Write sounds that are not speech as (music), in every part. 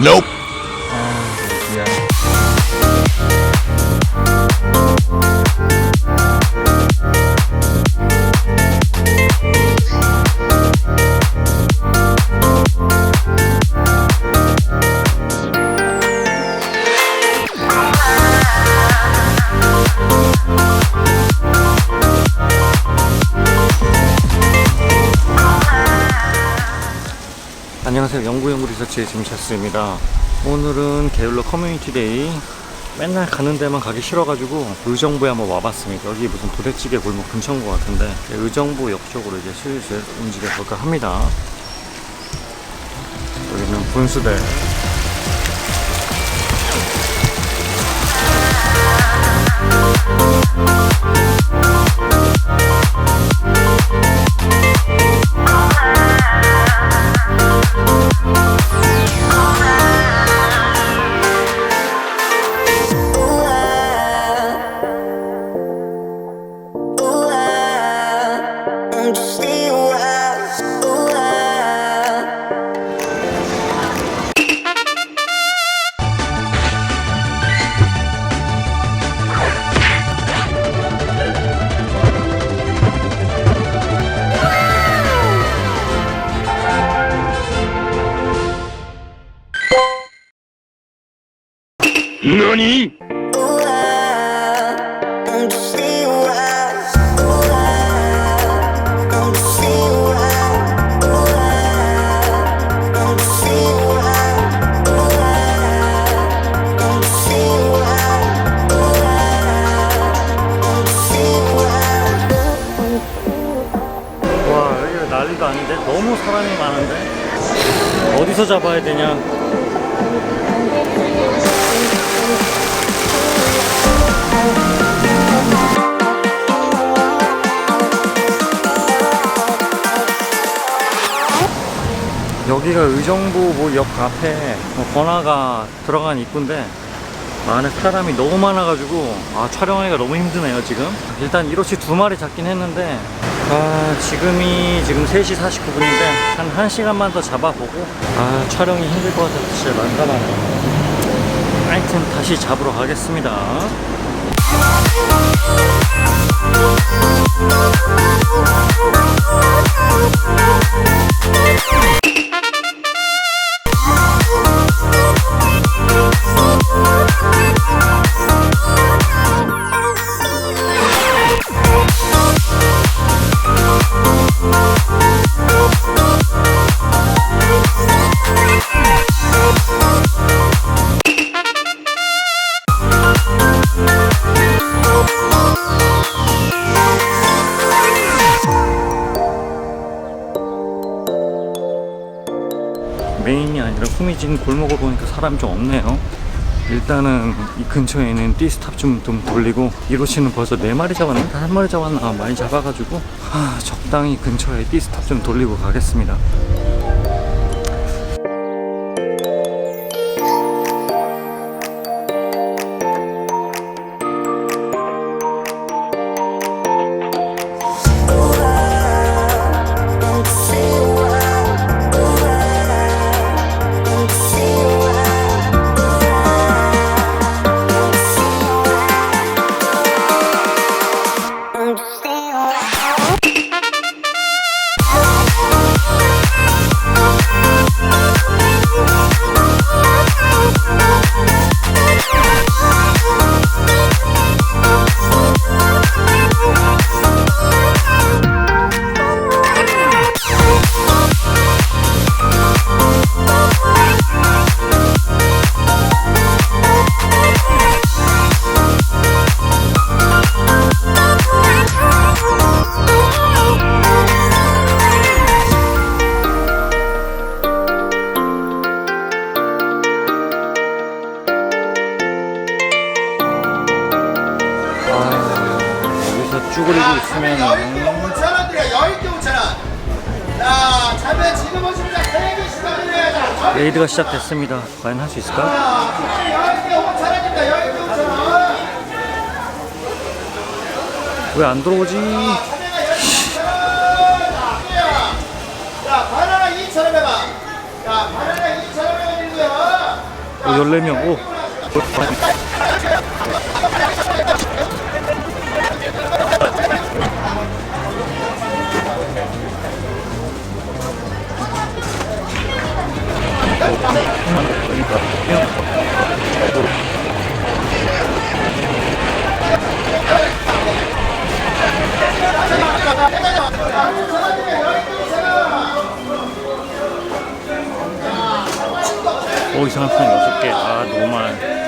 Nope. 아, 미 안녕하세요. 연구연구 리서치의 짐샤스입니다. 오늘은 게을러 커뮤니티 데이. 맨날 가는 데만 가기 싫어가지고 의정부에 한번 와봤습니다. 여기 무슨 부대찌개 골목 근처인 것 같은데 의정부 역 쪽으로 이제 슬슬 움직여 볼까 합니다. 여기는 분수대. While. 와 여기 난리도 아닌데? 너무 사람이 많은데? 어디서 잡아야 되냐 여기가 의정부 뭐 역 앞에 뭐 번화가 들어간 입구인데 안에 사람이 너무 많아가지고 아 촬영하기가 너무 힘드네요 지금. 일단 이로치 두 마리 잡긴 했는데 아 지금이 지금 3시 49분인데 한 1시간만 더 잡아보고 아 촬영이 힘들 것 같아서 진짜 난감하네요. 하여튼 다시 잡으러 가겠습니다 후미진 골목을 보니까 사람이 좀 없네요. 일단은 이 근처에 있는 띠스탑 좀, 좀 돌리고 이로치는 벌써 네마리 잡았나? 다섯 마리 잡았나? 아, 많이 잡아가지고 아, 적당히 근처에 띠스탑 좀 돌리고 가겠습니다. 쭈그리고 있으면 여인경 5천원들이야 여인경 5천원 자 자면 지금 오시면 세개 시간이래요. 레이드가 시작됐습니다. 과연 할 수 있을까? 여인경 5천원입니다. 여인경 5천원 왜 안 들어오지? 자 바나나 2천원 해봐 자 바나나 2천원 해드리고요. 14명. 오. 오 이상한 편 여섯 개. 아 노말.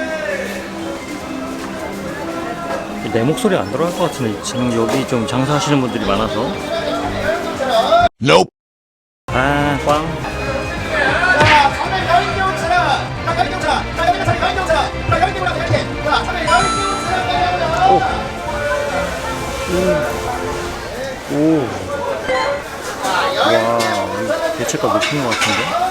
내 목소리 안 들어갈 것 같은데 지금 여기 좀 장사하시는 분들이 많아서. Nope. 오. 와 대체가 높은 것 같은데.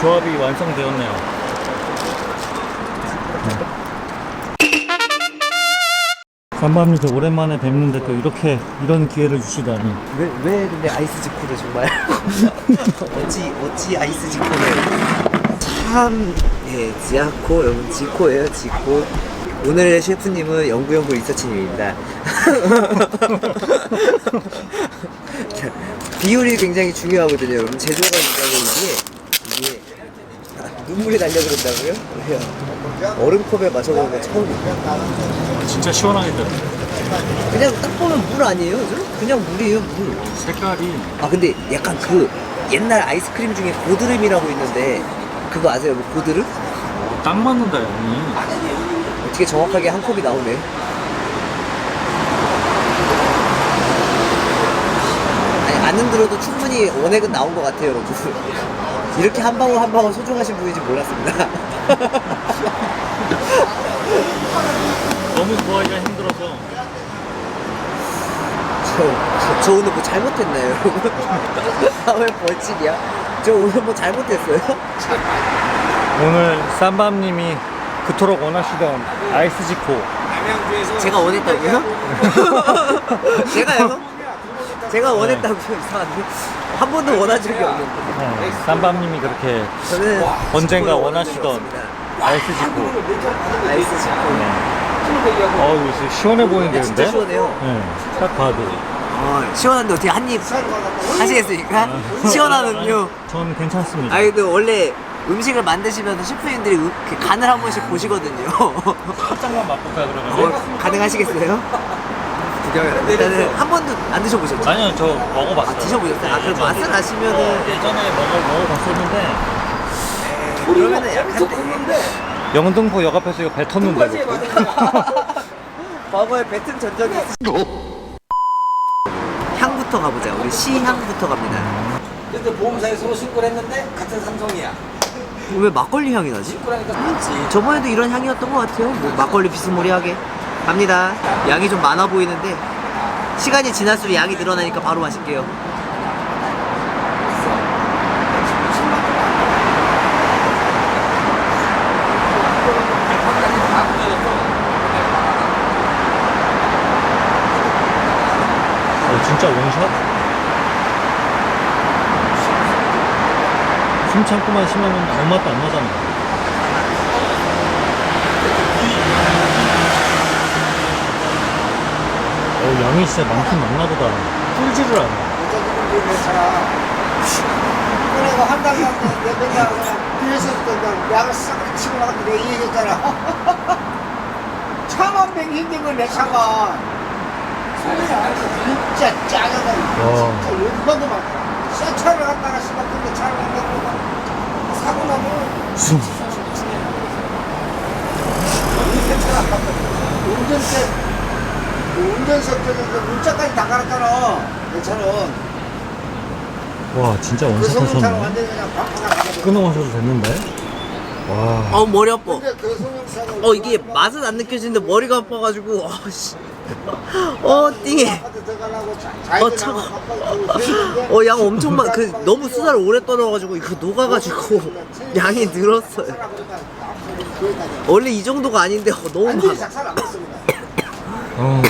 조합이 완성되었네요. 간밤님도 오랜만에 뵙는데 또 이렇게 이런 기회를 주시다니. 왜, 왜 근데 아이스 지코를 정말. (laughs) 어찌 어찌 아이스 지코를. 참 예, 지아코 여러분 지코예요 지코. 오늘의 셰프님은 영구영구 리서치님입니다. 자, (laughs) 비율이 굉장히 중요하거든요 여러분. 제조가 굉장히 이게 눈물이 날려 그런다고요? 왜요? 얼음컵에 마셔보는 거 처음이에요 진짜 시원하게 들어. 그냥 딱 보면 물 아니에요? 저? 그냥 물이에요 물 색깔이 아 근데 약간 그 옛날 아이스크림 중에 고드름이라고 있는데 그거 아세요? 뭐 고드름? 딱 맞는다 양이. 어떻게 정확하게 한 컵이 나오네. 아니 안 흔들어도 충분히 원액은 나온 것 같아요, 여러분. 이렇게 한 방울 한 방울 소중하신 분인지 몰랐습니다. 너무 구하기가 힘들어서 저, 저, 저 오늘 뭐 잘못했나요, 여러분? (laughs) 아, 왜 벌칙이야? 저 오늘 뭐 잘못했어요? 오늘 쌈밤님이 그토록 원하시던 아이스 지코. 제가 원했다고요? (laughs) 제가요? 제가 원했다고요? 이상한데 한 번도 원한 적이 없는데 네, 쌈밤님이 그렇게 저는 언젠가 원하시던. 아이스 지코. 아이스 지코 네. 어우, 이거 시원해 보이는데, 진짜 근데? 시원해요 네, 딱 봐도. 어, 시원한데 어떻게 한 입 하시겠습니까? 시원한 음료 전 괜찮습니다. 아니 근데 원래 음식을 만드시면 셰프님들이 음- 이렇게 간을 한 번씩 보시거든요 (laughs) 살짝만 맛볼까, 그러면? 어, 가능하시겠어요? 구경을 일단은 한 번도 안 드셔보셨죠? 아니요, 저 먹어봤어요. 아, 드셔보셨어요? 아, 그럼. 맛은 아시면은- 어, 예전에 먹어, 먹어봤었는데, 그러면은 약한데 영등포 역 앞에서 이거 뱉었는데. (laughs) 과거에 뱉은 전적이 있 향부터 가보자 우리 시향부터 갑니다 근데 보험사에서 신고를 했는데 같은 삼성이야. 왜 막걸리 향이 나지? 그렇지. 저번에도 이런 향이었던 것 같아요 뭐 막걸리 비스무리하게 갑니다 양이 좀 많아 보이는데 시간이 지날수록 양이 늘어나니까 바로 마실게요 어, 진짜 원샷? 숨 참고만 쉬면 아무 맛도 안 나잖아. 양이 진짜 많긴 많나 보다. 꿀지를 않아. 괜찮아. 그래가 한 달간 내 맨날 그냥 뒤에서 그냥 약을 싹 치고 나가서 내가 얘기했잖아. (laughs) 차만 뱅 힘든 건내 차가. 진짜 짜증나. 와. 진짜 얼마나 많아. 새 차를 갖다가 씨발 근데 차를 갖다가 사고 나면 숨. 괜찮아. 운전대 그 운전석에서 문자까지 다 갈았잖아. 내 차는. 와, 진짜 그 원샷 성능차는 하셨네. 완전히 그냥 방파가 나가거든. 끊어마셔도 됐는데? 와. 어 머리 아파 근데 그 성능차는 어 이게 맛은 안 느껴지는데 머리가 아파가지고 어씨 어 띵해 아파트 들어가려고 자- 어, 차가. 어양 엄청 많그 너무 수다를 오래 떨어가지고 이거 녹아가지고 양이 늘었어요 원래 이 정도가 아닌데 어, 너무 완전히 많아 작살 안 했습니다. 어.